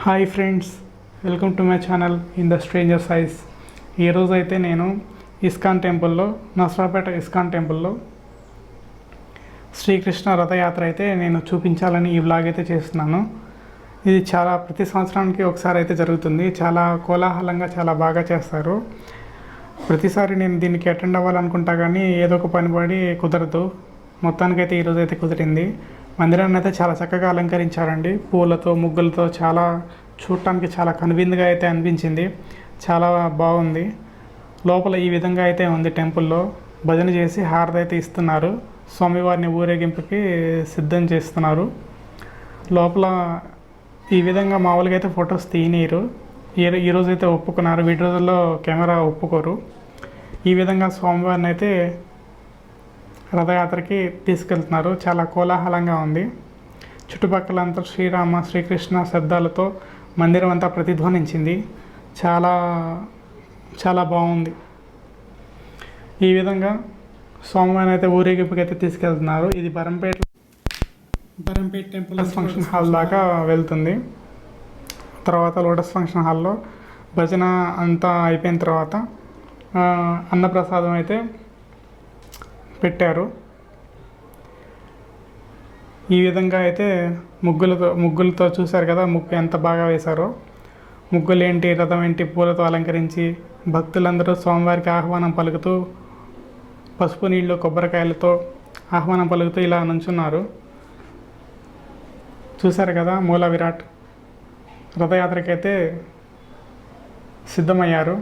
Hi friends welcome to my channel in the stranger size. ఈరోజు అయితే నేను ISKCON టెంపుల్లో నసరాపేట ఇస్కాన్ టెంపుల్లో శ్రీకృష్ణ రథయాత్ర అయితే నేను చూపించాలని ఈ వ్లాగ్ అయితే చేస్తున్నాను. ఇది చాలా ప్రతి సంవత్సరానికి ఒకసారి అయితే జరుగుతుంది. చాలా కోలాహలంగా చాలా బాగా చేస్తారు. ప్రతిసారి నేను దీనికి అటెండ్ అవ్వాలనుకుంటా కానీ ఏదో ఒక పని పడి కుదరదు. మొత్తానికైతే ఈరోజు అయితే కుదిరింది. మందిరాన్ని అయితే చాలా చక్కగా అలంకరించారండి. పూలతో ముగ్గులతో చాలా చూడటానికి చాలా కనువిందుగా అయితే అనిపించింది. చాలా బాగుంది. లోపల ఈ విధంగా అయితే ఉంది టెంపుల్లో. భజన చేసి హారతి అయితే ఇస్తున్నారు. స్వామివారిని ఊరేగింపుకి సిద్ధం చేస్తున్నారు. లోపల ఈ విధంగా మామూలుగా అయితే ఫొటోస్ తీయనీరు. ఈ ఈరోజు అయితే ఒప్పుకున్నారు. వీటి రోజుల్లో కెమెరా ఒప్పుకోరు. ఈ విధంగా స్వామివారిని అయితే రథయాత్రకి తీసుకెళ్తున్నారు. చాలా కోలాహలంగా ఉంది. చుట్టుపక్కలంతా శ్రీరామ శ్రీకృష్ణ శబ్దాలతో మందిరం అంతా ప్రతిధ్వనించింది. చాలా చాలా బాగుంది. ఈ విధంగా స్వామివారిని అయితే ఊరేగింపుకి అయితే తీసుకెళ్తున్నారు. ఇది Barampeta Barampeta temple function hall దాకా వెళ్తుంది. తర్వాత లోటస్ ఫంక్షన్ హాల్లో భజన అంతా అయిపోయిన తర్వాత అన్నప్రసాదం అయితే పెట్టారు. ఈ విధంగా అయితే ముగ్గులతో ముగ్గులతో చూశారు కదా ముగ్గు ఎంత బాగా వేశారో. ముగ్గులు ఏంటి రథం ఏంటి పూలతో అలంకరించి భక్తులందరూ స్వామివారికి ఆహ్వానం పలుకుతూ పసుపు నీళ్ళు కొబ్బరికాయలతో ఆహ్వానం పలుకుతూ ఇలా నుంచున్నారు. చూశారు కదా మూల విరాట్ రథయాత్రకైతే సిద్ధమయ్యారు.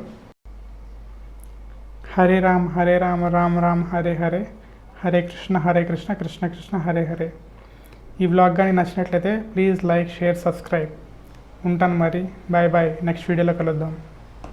హరే రామ్ హరే రామ రామ రామ హరే హరే. హరే కృష్ణ హరే కృష్ణ కృష్ణ కృష్ణ హరే హరే. ఈ బ్లాగ్ కానీ నచ్చినట్లయితే ప్లీజ్ లైక్ షేర్ సబ్స్క్రైబ్ ఉంటాను మరి. బాయ్ బాయ్ నెక్స్ట్ వీడియోలో కలుద్దాం.